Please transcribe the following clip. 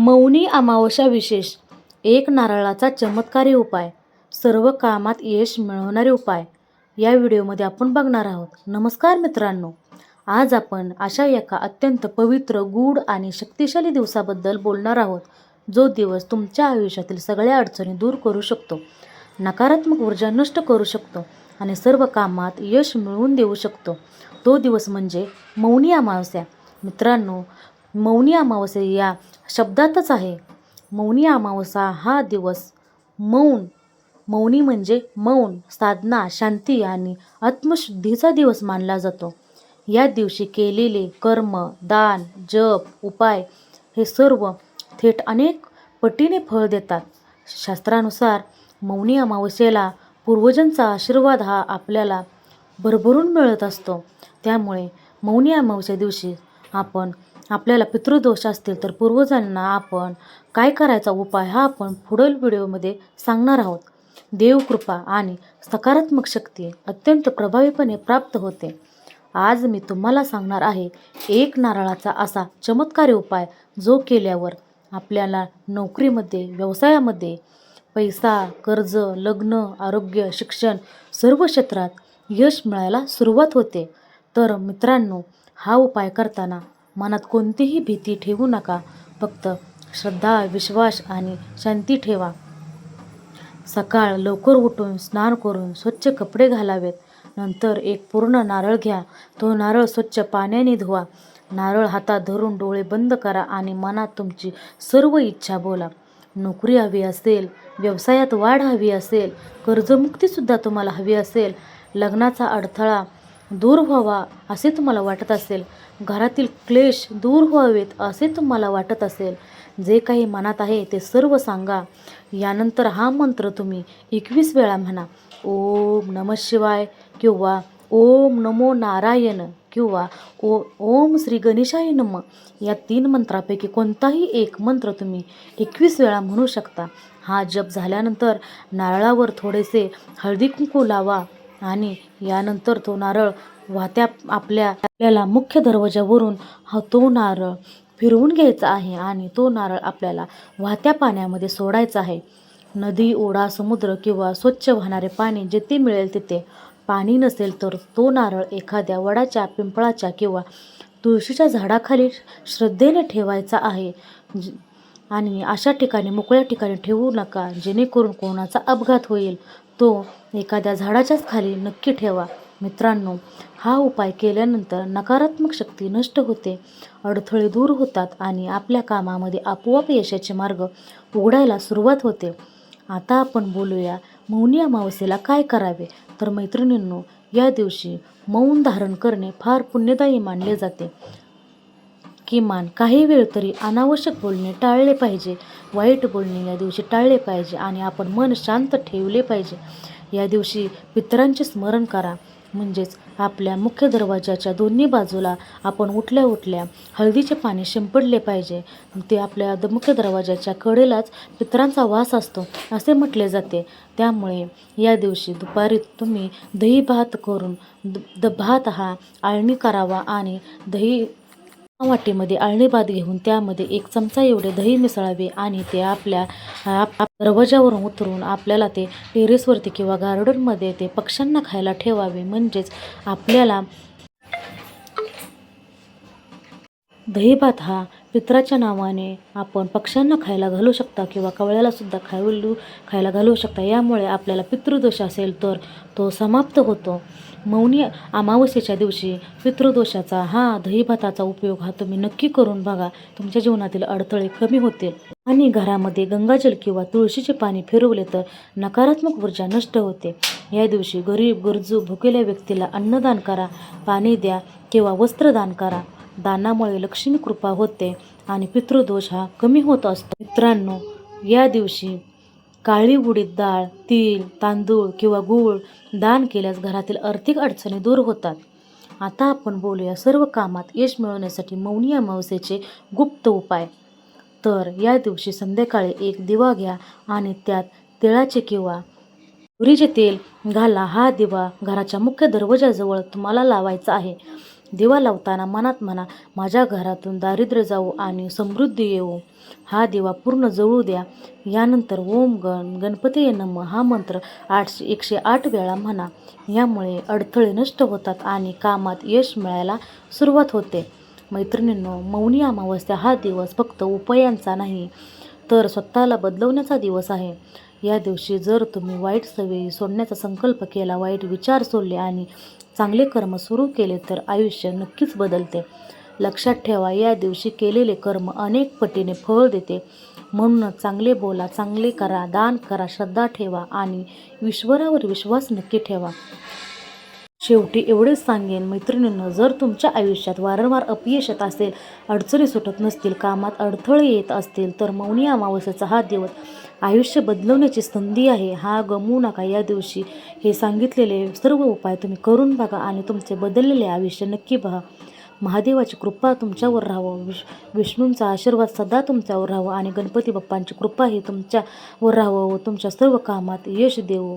मौनी अमावस्या विशेष एक नारळाचा चमत्कारी उपाय सर्व कामात यश मिळवणारे उपाय या व्हिडिओमध्ये आपण बघणार आहोत. नमस्कार मित्रांनो आज आपण अशा एका अत्यंत पवित्र गूढ आणि शक्तिशाली दिवसाबद्दल बोलणार आहोत जो दिवस तुमच्या आयुष्यातील सगळ्या अडचणी दूर करू शकतो नकारात्मक ऊर्जा नष्ट करू शकतो आणि सर्व कामात यश मिळवून देऊ शकतो. तो दिवस म्हणजे मौनी अमावस्या. मित्रांनो मौनी अमावस्या या शब्दातच आहे. मौनी अमावस्या हा दिवस मौन. मौनी म्हणजे मौन साधना शांती आणि आत्मशुद्धीचा दिवस मानला जातो. या दिवशी केलेले कर्म दान जप उपाय हे सर्व थेट अनेक पटीने फळ देतात. शास्त्रानुसार मौनी अमावस्येला पूर्वजांचा आशीर्वाद हा आपल्याला भरभरून मिळत असतो. त्यामुळे मौनी अमावस्या दिवशी आपण आपल्याला पितृदोष असतील तर पूर्वजांना आपण काय करायचा उपाय हा आपण पुढील व्हिडिओमध्ये सांगणार आहोत. देवकृपा आणि सकारात्मक शक्ती अत्यंत प्रभावीपणे प्राप्त होते. आज मी तुम्हाला सांगणार आहे एक नारळाचा असा चमत्कारी उपाय जो केल्यावर आपल्याला नोकरीमध्ये व्यवसायामध्ये पैसा कर्ज लग्न आरोग्य शिक्षण सर्व क्षेत्रात यश मिळायला सुरुवात होते. तर मित्रांनो हा उपाय करताना मनात कोणतीही भीती ठेवू नका. फक्त श्रद्धा विश्वास आणि शांती ठेवा. सकाळ लवकर उठून स्नान करून स्वच्छ कपडे घालावेत. नंतर एक पूर्ण नारळ घ्या. तो नारळ स्वच्छ पाण्याने धुवा. नारळ हातात धरून डोळे बंद करा आणि मनात तुमची सर्व इच्छा बोला. नोकरी हवी असेल व्यवसायात वाढ हवी असेल कर्जमुक्तीसुद्धा तुम्हाला हवी असेल लग्नाचा अडथळा दूर व्हावा असे तुम्हाला वाटत असेल. घरातील क्लेश दूर व्हावेत असे तुम्हाला वाटत असेल. जे काही मनात आहे ते सर्व सांगा. यानंतर हा मंत्र तुम्ही एकवीस वेळा म्हणा. ओम नम शिवाय किंवा ओम नमो नारायण किंवा ओ ओम श्री गणेशाय नम. या तीन मंत्रापैकी कोणताही एक मंत्र तुम्ही एकवीस वेळा म्हणू शकता. हा जप झाल्यानंतर नारळावर थोडेसे हळदी कुंकू लावा. आणि यानंतर तो नारळ वाहत्या आपल्या आपल्याला मुख्य दरवाजावरून हा तो नारळ फिरवून घ्यायचा आहे आणि तो नारळ आपल्याला वाहत्या पाण्यामध्ये सोडायचा आहे. नदी ओढा समुद्र किंवा स्वच्छ वाहणारे पाणी जिथे मिळेल तिथे पाणी नसेल तर तो नारळ एखाद्या वडाच्या पिंपळाच्या किंवा तुळशीच्या झाडाखाली श्रद्धेने ठेवायचा आहे. ज- आणि अशा ठिकाणी मोकळ्या ठिकाणी ठेवू नका जेणेकरून कोणाचा अपघात होईल. तो एखाद्या झाडाच्याच खाली नक्की ठेवा. मित्रांनो हा उपाय केल्यानंतर नकारात्मक शक्ती नष्ट होते. अडथळे दूर होतात आणि आपल्या कामामध्ये आपोआप यशाचे मार्ग उघडायला सुरुवात होते. आता आपण बोलूया मौनी अमावस्येला काय करावे? तर मैत्रिणींनो या दिवशी मौन धारण करणे फार पुण्यदायी मानले जाते. किमान काही वेळ तरी अनावश्यक बोलणे टाळले पाहिजे. वाईट बोलणे या दिवशी टाळले पाहिजे आणि आपण मन शांत ठेवले पाहिजे. या दिवशी पितरांचे स्मरण करा. म्हणजेच आपल्या मुख्य दरवाजाच्या दोन्ही बाजूला आपण उठल्या उठल्या हळदीचे पाणी शिंपडले पाहिजे. ते आपल्या द मुख्य दरवाजाच्या कडेलाच पितरांचा वास असतो असे म्हटले जाते. त्यामुळे या दिवशी दुपारी तुम्ही दही भात करून द द भात हा आळणी करावा आणि दही वाटीमध्ये आळणी भात घेऊन त्यामध्ये एक चमचा एवढे दही मिसळावे आणि ते आपल्या आप- दरवाजावरून उतरून आपल्याला ते टेरेसवरती किंवा गार्डनमध्ये ते पक्ष्यांना खायला ठेवावे. म्हणजेच आपल्याला दही भात हा पित्राच्या नावाने आपण पक्ष्यांना खायला घालू शकता किंवा कवळ्याला सुद्धा खायलू खायला घालू शकता. यामुळे आपल्याला पितृदोष असेल तर तो समाप्त होतो. मौनी अमावस्येच्या दिवशी पितृदोषाचा हा दहीभाताचा उपयोग हा तुम्ही नक्की करून बघा. तुमच्या जीवनातील अडथळे कमी होतील. आणि घरामध्ये गंगाजल किंवा तुळशीचे पाणी फिरवले तर नकारात्मक ऊर्जा नष्ट होते. या दिवशी गरीब गरजू भुकेल्या व्यक्तीला अन्नदान करा पाणी द्या किंवा वस्त्रदान करा. दानामुळे लक्ष्मी कृपा होते आणि पितृदोष हा कमी होत असतो. मित्रांनो या दिवशी काळी उडीद डाळ तीळ तांदूळ किंवा गूळ दान केल्यास घरातील आर्थिक अडचणी दूर होतात. आता आपण बोलूया सर्व कामात यश मिळवण्यासाठी मौनी अमावस्येचे गुप्त उपाय. तर या दिवशी संध्याकाळी एक दिवा घ्या आणि त्यात तिळाचे किंवा तुरीचे तेल घाला. हा दिवा घराच्या मुख्य दरवाजाजवळ तुम्हाला लावायचा आहे. दिवा लावताना मनात म्हणा माझ्या घरातून दारिद्र्य जाऊ आणि समृद्धी येऊ. हा दिवा पूर्ण जळू द्या. यानंतर ओम गण गणपती नम. हा मंत्र आठशे एकशे आठ वेळा म्हणा. यामुळे अडथळे नष्ट होतात आणि कामात यश मिळायला सुरुवात होते. मैत्रिणींनो मौनी अमावस्या हा दिवस फक्त उपायांचा नाही तर स्वतःला बदलवण्याचा दिवस आहे. या दिवशी जर तुम्ही वाईट सवयी सोडण्याचा संकल्प केला वाईट विचार सोडले आणि चांगले कर्म सुरू केले तर आयुष्य नक्कीच बदलते. लक्षात ठेवा या दिवशी केलेले कर्म अनेक पटीने फळ देते. म्हणूनच चांगले बोला चांगले करा दान करा श्रद्धा ठेवा आणि ईश्वरावर विश्वास नक्की ठेवा. शेवटी एवढेच सांगेन मैत्रिणींनो जर तुमच्या आयुष्यात वारंवार अपयश येत असेल अडचणी सुटत नसतील कामात अडथळे येत असतील तर मौनी अमावस्याचा हा दिवस आयुष्य बदलवण्याची संधी आहे. हा गमवू नका या दिवशी. हे सांगितलेले सर्व उपाय तुम्ही करून बघा आणि तुमचे बदललेले आयुष्य नक्की पहा. महादेवाची कृपा तुमच्यावर राहावं. विश विष्णूंचा आशीर्वाद सदा तुमच्यावर राहावं आणि गणपती बाप्पांची कृपा ही तुमच्यावर राहावं व तुमच्या सर्व कामात यश देवो.